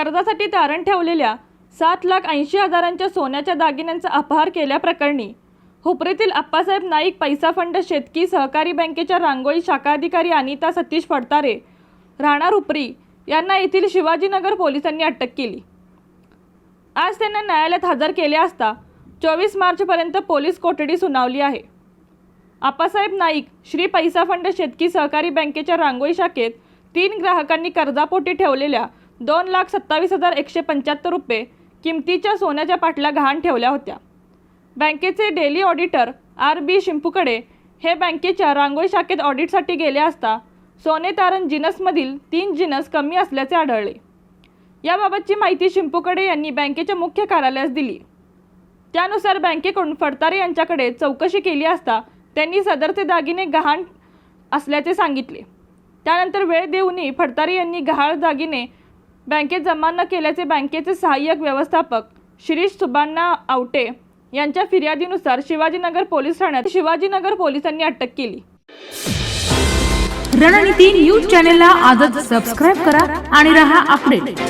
कर्जासाठी तारण ठेवलेल्या सात लाख ऐंशी हजारांच्या सोन्याच्या दागिन्यांचा अपहार केल्याप्रकरणी हुपरीतील आप्पासाहेब नाईक पैसा फंड शेतकी सहकारी बँकेच्या रांगोळी शाखा अधिकारी अनिता सतीश फडतारे राहणार हुपरी यांना येथील शिवाजीनगर पोलिसांनी अटक केली. आज त्यांना न्यायालयात हजर केले असता चोवीस मार्चपर्यंत पोलीस कोठडी सुनावली आहे. आप्पासाहेब नाईक श्री पैसा फंड शेतकी सहकारी बँकेच्या रांगोळी शाखेत तीन ग्राहकांनी कर्जापोटी ठेवलेल्या दोन लाख सत्तावीस हजार एकशे पंच्याहत्तर रुपये किमतीच्या सोन्याच्या पाटल्या गहाण ठेवल्या होत्या. बँकेचे डेली ऑडिटर आर बी शिंपूकडे हे बँकेच्या रांगोळी शाखेत ऑडिटसाठी गेले असता सोने तारण जिनसमधील तीन जिनस कमी असल्याचे आढळले. याबाबतची माहिती शिंपूकडे यांनी बँकेच्या मुख्य कार्यालयास दिली. त्यानुसार बँकेकडून फडतारे यांच्याकडे चौकशी केली असता त्यांनी सदरचे दागिने गहाण असल्याचे सांगितले. त्यानंतर वेळ देऊनही फडतारे यांनी गहाळ दागिने बँकेत जमा न केल्याचे बँकेचे सहाय्यक व्यवस्थापक शिरीष सुबांना आवटे यांच्या फिर्यादीनुसार शिवाजीनगर पोलीस ठाण्यात शिवाजीनगर पोलिसांनी अटक केली. रणनीती न्यूज चॅनेलला आजच सबस्क्राईब करा आणि रहा अपडेट